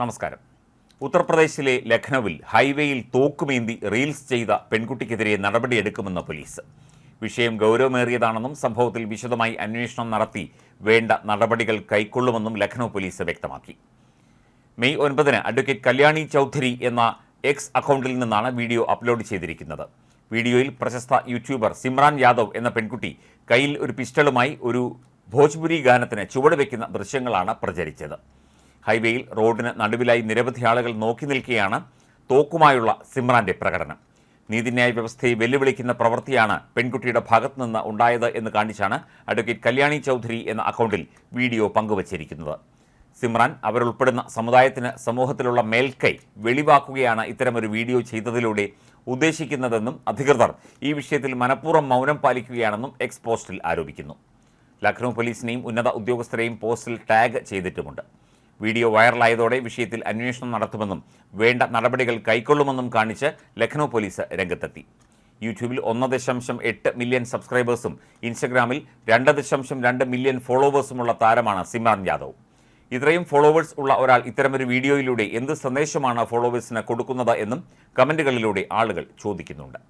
നമസ്കാരം. ഉത്തർപ്രദേശിലെ ലഖ്നൌവിൽ ഹൈവേയിൽ തോക്കുമേന്തി റീൽസ് ചെയ്ത പെൺകുട്ടിക്കെതിരെ നടപടിയെടുക്കുമെന്ന് പോലീസ്. വിഷയം ഗൗരവമേറിയതാണെന്നും സംഭവത്തിൽ വിശദമായി അന്വേഷണം നടത്തി വേണ്ട നടപടികൾ കൈക്കൊള്ളുമെന്നും ലഖ്നൌ പോലീസ് വ്യക്തമാക്കി. മെയ് ഒൻപതിന് അഡ്വക്കേറ്റ് കല്യാണി ചൗധരി എന്ന എക്സ് അക്കൗണ്ടിൽ നിന്നാണ് വീഡിയോ അപ്ലോഡ് ചെയ്തിരിക്കുന്നത്. വീഡിയോയിൽ പ്രശസ്ത യൂട്യൂബർ സിമ്രാൻ യാദവ് എന്ന പെൺകുട്ടി കയ്യിൽ ഒരു പിസ്റ്റളുമായി ഒരു ഭോജ്പുരി ഗാനത്തിന് ചുവടുവെക്കുന്ന ദൃശ്യങ്ങളാണ് പ്രചരിച്ചത്. ഹൈവേയിൽ റോഡിന് നടുവിലായി നിരവധി ആളുകൾ നോക്കി നിൽക്കുകയാണ് തോക്കുമായുള്ള സിമ്രാന്റെ പ്രകടനം. നീതിന്യായ വ്യവസ്ഥയെ വെല്ലുവിളിക്കുന്ന പ്രവൃത്തിയാണ് പെൺകുട്ടിയുടെ ഭാഗത്തു നിന്ന് ഉണ്ടായത് എന്ന് കാണിച്ചാണ് അഡ്വക്കേറ്റ് കല്യാണി ചൗധരി എന്ന അക്കൗണ്ടിൽ വീഡിയോ പങ്കുവച്ചിരിക്കുന്നത്. സിമ്രാൻ അവരുൾപ്പെടുന്ന സമുദായത്തിന് സമൂഹത്തിലുള്ള മേൽക്കൈ വെളിവാക്കുകയാണ് ഇത്തരമൊരു വീഡിയോ ചെയ്തതിലൂടെ ഉദ്ദേശിക്കുന്നതെന്നും അധികൃതർ ഈ വിഷയത്തിൽ മനഃപൂർവം മൗനം പാലിക്കുകയാണെന്നും എക്സ് പോസ്റ്റിൽ ആരോപിക്കുന്നു. ലക്നൗ പോലീസിനെയും ഉന്നത ഉദ്യോഗസ്ഥരെയും പോസ്റ്റിൽ ടാഗ് ചെയ്തിട്ടുമുണ്ട്. വീഡിയോ വൈറലായതോടെ വിഷയത്തിൽ അന്വേഷണം നടത്തുമെന്നും വേണ്ട നടപടികൾ കൈക്കൊള്ളുമെന്നും കാണിച്ച് ലക്നൗ പോലീസ് രംഗത്തെത്തി. യൂട്യൂബിൽ ഒന്ന് ദശാംശം എട്ട് മില്യൺ സബ്സ്ക്രൈബേഴ്സും ഇൻസ്റ്റഗ്രാമിൽ രണ്ട് ദശാംശം രണ്ട് മില്യൺ ഫോളോവേഴ്സുമുള്ള താരമാണ് സിമ്രാൻ യാദവ്. ഇത്രയും ഫോളോവേഴ്സ് ഉള്ള ഒരാൾ ഇത്തരമൊരു വീഡിയോയിലൂടെ എന്ത് സന്ദേശമാണ് ഫോളോവേഴ്സിന് കൊടുക്കുന്നത് എന്നും കമന്റുകളിലൂടെ ആളുകൾ ചോദിക്കുന്നുണ്ട്.